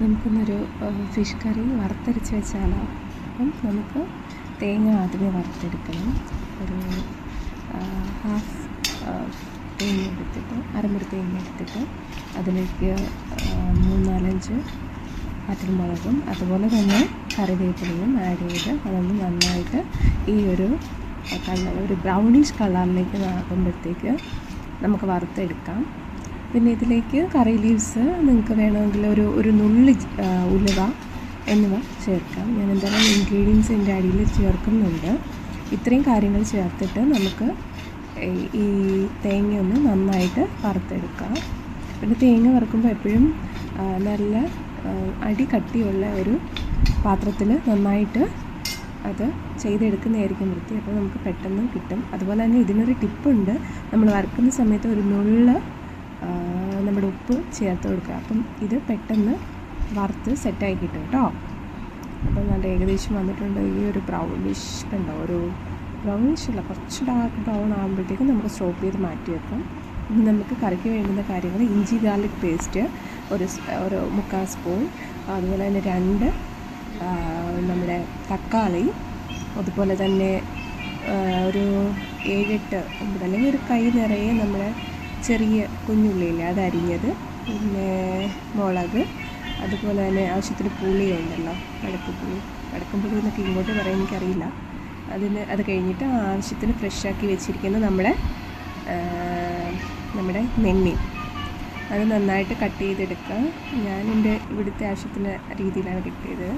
നമുക്കൊന്നൊരു fish curry വറുത്തരച്ച് വെച്ചാലോ? അപ്പം നമുക്ക് തേങ്ങ ആദ്യമേ വറുത്തെടുക്കണം. ഒരു ഹാഫ് തേങ്ങ എടുത്തിട്ട് അരമുറി തേങ്ങ എടുത്തിട്ട് അതിലേക്ക് മൂന്നാലഞ്ച് പച്ചമുളകും അതുപോലെ തന്നെ കറിവേപ്പിലയും ആഡ് ചെയ്ത് അതൊന്ന് നന്നായിട്ട് ഈ ഒരു കളർ ഒരു ബ്രൗണിഷ് കളറിലേക്ക് ആകുമ്പോഴത്തേക്ക് നമുക്ക് വറുത്തെടുക്കാം. പിന്നെ ഇതിലേക്ക് കറി ലീവ്സ് നിങ്ങൾക്ക് വേണമെങ്കിൽ ഒരു ഒരു നുള്ളി ഉലുവ എന്നിവ ചേർക്കാം. ഞാൻ എന്തായാലും ഇൻഗ്രീഡിയൻസ് എന്റെ അടിയിൽ ചേർക്കുന്നുണ്ട്. ഇത്രയും കാര്യങ്ങൾ ചേർത്തിട്ട് നമുക്ക് ഈ- തേങ്ങ ഒന്ന് നന്നായിട്ട് വറുത്തെടുക്കാം. പിന്നെ തേങ്ങ വറുക്കുമ്പോൾ എപ്പോഴും നല്ല അടി കട്ടിയുള്ള ഒരു പാത്രത്തിൽ നന്നായിട്ട് അത് ചെയ്തെടുക്കുന്നതായിരിക്കും വൃത്തി. അപ്പോൾ നമുക്ക് പെട്ടെന്ന് കിട്ടും. അതുപോലെ തന്നെ ഇതിനൊരു ടിപ്പുണ്ട്. നമ്മൾ വറുക്കുന്ന സമയത്ത് ഒരു നുള്ള നമ്മുടെ ഉപ്പ് ചേർത്ത് കൊടുക്കുക. അപ്പം ഇത് പെട്ടെന്ന് വറുത്ത് സെറ്റായി കിട്ടും കേട്ടോ. അപ്പം നല്ല ഏകദേശം വന്നിട്ടുണ്ട് ഈ ഒരു ബ്രൗണിഷ് കണ്ടോ? ഒരു ബ്രൗണിഷ് അല്ല കുറച്ച് ഡാർക്ക് ബ്രൗൺ ആകുമ്പോഴത്തേക്കും നമുക്ക് സ്റ്റോപ്പ് ചെയ്ത് മാറ്റി വെക്കാം. ഇനി നമുക്ക് കറിക്ക് വേണ്ടുന്ന കാര്യങ്ങൾ ഇഞ്ചി ഗാർലിക് പേസ്റ്റ് ഒരു ഒരു മുക്കാൽ സ്പൂൺ അതുപോലെ തന്നെ രണ്ട് നമ്മുടെ തക്കാളി അതുപോലെ തന്നെ ഒരു ഏഴെട്ട് അല്ലെങ്കിൽ ഒരു കൈ നിറയെ നമ്മുടെ ചെറിയ കുഞ്ഞുള്ളിയില്ലേ അരിഞ്ഞത് പിന്നെ മുളക് അതുപോലെ തന്നെ ആവശ്യത്തിന് പുളിയുണ്ടല്ലോ കടക്കപ്പുളി കടക്കപ്പുളി എന്നൊക്കെ ഇങ്ങോട്ട് പറയാൻ എനിക്കറിയില്ല. അതിന് അത് കഴിഞ്ഞിട്ട് ആവശ്യത്തിന് ഫ്രഷാക്കി വെച്ചിരിക്കുന്ന നമ്മുടെ നമ്മുടെ നെന്മീൻ അത് നന്നായിട്ട് കട്ട് ചെയ്തെടുക്കുക ഞാൻ എന്റെ ഇവിടുത്തെ ആവശ്യത്തിന് രീതിയിലാണ് കട്ട് ചെയ്തത്.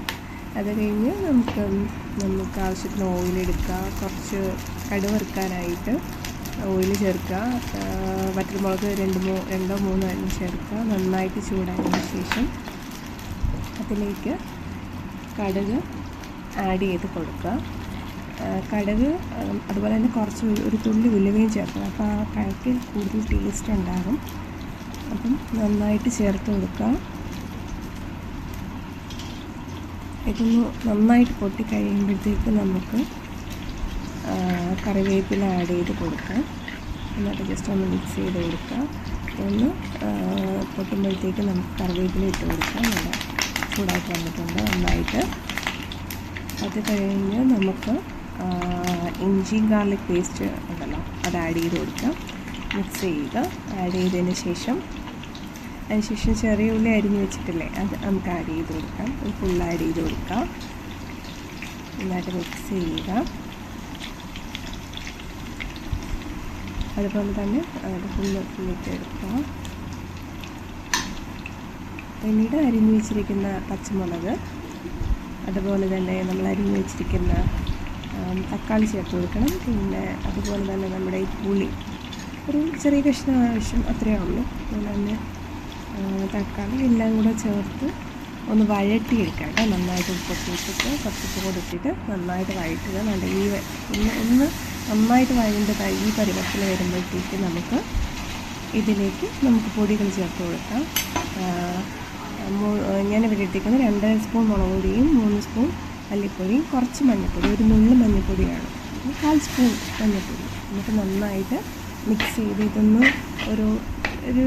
അത് കഴിഞ്ഞ് നമുക്ക് നമുക്ക് ആവശ്യത്തിന് ഓയിൽ എടുക്കാം. കുറച്ച് കടുവറുക്കാനായിട്ട് ഓയിൽ ചേർക്കുക. വറ്റൽമുളക് രണ്ട് മൂ രണ്ടോ മൂന്നോ എണ്ണം ചേർക്കുക. നന്നായിട്ട് ചൂടായതിന് ശേഷം അതിലേക്ക് കടുക് ആഡ് ചെയ്ത് കൊടുക്കുക. കടുക് അതുപോലെ തന്നെ കുറച്ച് ഒരു- തുള്ളി ഉലുവയും ചേർക്കണം അപ്പോൾ ആ കഴക്കിൽ കൂടുതൽ ടേസ്റ്റ് ഉണ്ടാകും. അപ്പം നന്നായിട്ട് ചേർത്ത് കൊടുക്കുക. ഇതൊന്ന് നന്നായിട്ട് പൊട്ടി കഴിയുമ്പോഴത്തേക്ക് നമുക്ക് കറിവേപ്പില ആഡ് ചെയ്ത് കൊടുക്കാം. എന്നിട്ട് ജസ്റ്റ് ഒന്ന് മിക്സ് ചെയ്ത് കൊടുക്കുക ഒന്ന് പൊട്ടുമ്പോഴത്തേക്ക് നമുക്ക് കറിവേപ്പില ഇട്ട് കൊടുക്കാം. നല്ല ചൂടായിട്ട് വന്നിട്ടുണ്ട് നന്നായിട്ട്. അത് കഴിഞ്ഞ് നമുക്ക് ഇഞ്ചി ഗാർലിക് പേസ്റ്റ് ഉണ്ടല്ലോ അത് ആഡ് ചെയ്ത് കൊടുക്കാം. മിക്സ് ചെയ്യുക. ആഡ് ചെയ്തതിന് ശേഷം അതിനുശേഷം ചെറിയ ഉള്ളി അരിഞ്ഞ് വെച്ചിട്ടില്ലേ അത് നമുക്ക് ആഡ് ചെയ്ത് കൊടുക്കാം. ഫുൾ ആഡ് ചെയ്ത് കൊടുക്കാം. നന്നായിട്ട് മിക്സ് ചെയ്യുക. അതുപോലെ തന്നെ ഫുള്ളിട്ട് എടുക്കുക പിന്നീട് അരിഞ്ഞ് വെച്ചിരിക്കുന്ന പച്ചമുളക് അതുപോലെ തന്നെ നമ്മൾ അരിഞ്ഞു വെച്ചിരിക്കുന്ന തക്കാളി ചേർത്ത് കൊടുക്കണം. പിന്നെ അതുപോലെ തന്നെ നമ്മുടെ ഈ പുളി. ഒരു ചെറിയ കഷ്ണം ആവശ്യം അത്രയേ ഉള്ളൂ. അതുപോലെ തന്നെ തക്കാളി എല്ലാം കൂടെ ചേർത്ത് ഒന്ന് വഴട്ടിയെടുക്കാം കേട്ടോ. നന്നായിട്ട് ഉപ്പൊക്കെ ഇട്ടിട്ട് കുറച്ച് ചൂടിട്ടിട്ട് നന്നായിട്ട് വഴറ്റുക. നല്ല ഈ ഒന്ന് ഒന്ന് നന്നായിട്ട് വഴണ്ട ഈ പരുവത്തിൽ വരുമ്പോഴത്തേക്ക് നമുക്ക് ഇതിലേക്ക് നമുക്ക് പൊടികൾ ചേർത്ത് കൊടുക്കാം. ഞാനിവിടെ ഇട്ടിരിക്കുന്നത് രണ്ട് സ്പൂൺ മുളക് പൊടിയും മൂന്ന് സ്പൂൺ മല്ലിപ്പൊടിയും കുറച്ച് മഞ്ഞൾപ്പൊടി ഒരു നുള്ളു മഞ്ഞൾപ്പൊടിയാണ് കാൽ സ്പൂൺ മഞ്ഞൾപ്പൊടി എന്നിട്ട് നന്നായിട്ട് മിക്സ് ചെയ്ത് ഇതൊന്ന് ഒരു ഒരു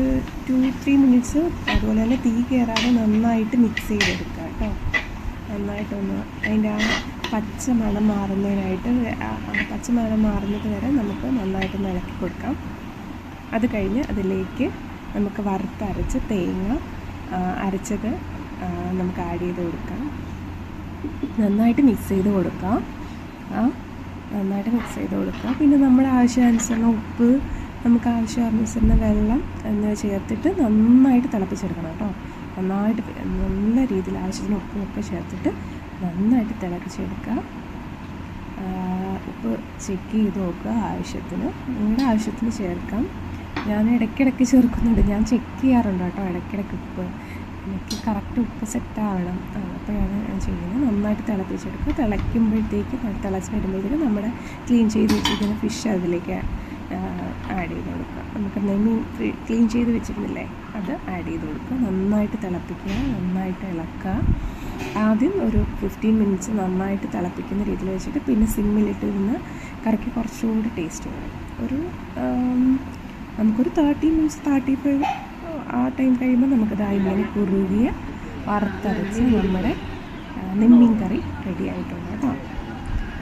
ടു ത്രീ മിനിറ്റ്സ് അതുപോലെ തന്നെ തീ കയറാതെ നന്നായിട്ട് മിക്സ് ചെയ്തെടുക്കുക കേട്ടോ. നന്നായിട്ടൊന്ന് അതിന്റെ ആ പച്ച മണം മാറുന്നതിനായിട്ട് ആ പച്ച മണം മാറുന്നത് വരെ നമുക്ക് നന്നായിട്ടൊന്ന് ഇളക്കി കൊടുക്കാം. അത് കഴിഞ്ഞ് അതിലേക്ക് നമുക്ക് വറുത്തരച്ച് തേങ്ങ അരച്ചത് നമുക്ക് ആഡ് ചെയ്ത് കൊടുക്കാം. നന്നായിട്ട് മിക്സ് ചെയ്ത് കൊടുക്കാം. നന്നായിട്ട് മിക്സ് ചെയ്ത് കൊടുക്കുക പിന്നെ നമ്മുടെ ആവശ്യാനുസരണം ഉപ്പ് നമുക്ക് ആവശ്യാനുസരണം വെള്ളം എന്നിവ ചേർത്തിട്ട് നന്നായിട്ട് തിളപ്പിച്ചെടുക്കണം കേട്ടോ. നന്നായിട്ട് നല്ല രീതിയിൽ ആവശ്യത്തിന് ഉപ്പുമൊക്കെ ചേർത്തിട്ട് നന്നായിട്ട് തിളപ്പിച്ചെടുക്കുക. ഉപ്പ് ചെക്ക് ചെയ്ത് നോക്കുക ആവശ്യത്തിന്. നിങ്ങളുടെ ആവശ്യത്തിന് ചേർക്കാം. ഞാൻ ഇടയ്ക്കിടയ്ക്ക് ചേർക്കുന്നുണ്ട്. ഞാൻ ചെക്ക് ചെയ്യാറുണ്ട് കേട്ടോ ഇടയ്ക്കിടയ്ക്ക് ഉപ്പ്. എനിക്ക് കറക്റ്റ് ഉപ്പ് സെറ്റ് ആവണം. അപ്പോഴാണ് ഞാൻ ചെയ്യുന്നത്. നന്നായിട്ട് തിളപ്പിച്ചെടുക്കുക. തിളയ്ക്കുമ്പോഴത്തേക്ക് തിളച്ച് വരുമ്പോഴത്തേക്ക് നമ്മുടെ ക്ലീൻ ചെയ്ത് വെച്ചിരിക്കുന്ന ഫിഷ് അതിലേക്ക് ആഡ് ചെയ്ത് കൊടുക്കുക. നമുക്ക് നെമ്മീൻ ക്ലീൻ ചെയ്ത് വെച്ചിരുന്നില്ലേ? അത് ആഡ് ചെയ്ത് കൊടുക്കുക. നന്നായിട്ട് തിളപ്പിക്കുക നന്നായിട്ട് ഇളക്കുക. ആദ്യം ഒരു ഫിഫ്റ്റീൻ മിനിറ്റ്സ് നന്നായിട്ട് തിളപ്പിക്കുന്ന രീതിയിൽ വെച്ചിട്ട് പിന്നെ സിമ്മിലിട്ട് നിന്ന് കറക്കി കുറച്ചുകൂടി ടേസ്റ്റ് വരും ഒരു നമുക്കൊരു തേർട്ടി മിനിറ്റ്സ് തേർട്ടി ഫൈവ് ആ ടൈം കഴിയുമ്പോൾ നമുക്കത് ഇങ്ങനെ കുറുകിയ വറുത്തരച്ച് നമ്മുടെ നെമ്മീൻ കറി റെഡി ആയിട്ടുണ്ട് കേട്ടോ.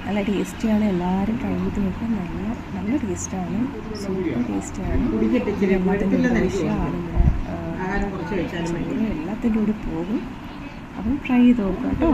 നല്ല ടേസ്റ്റിയാണ്. എല്ലാവരും ട്രൈ ചെയ്ത് നോക്കുക നല്ല നല്ല ടേസ്റ്റാണ്. സൂപ്പർ ടേസ്റ്റാണ്. എല്ലാത്തിന്റെ കൂടെ പോകും. അപ്പം ട്രൈ ചെയ്ത് നോക്കുക കേട്ടോ.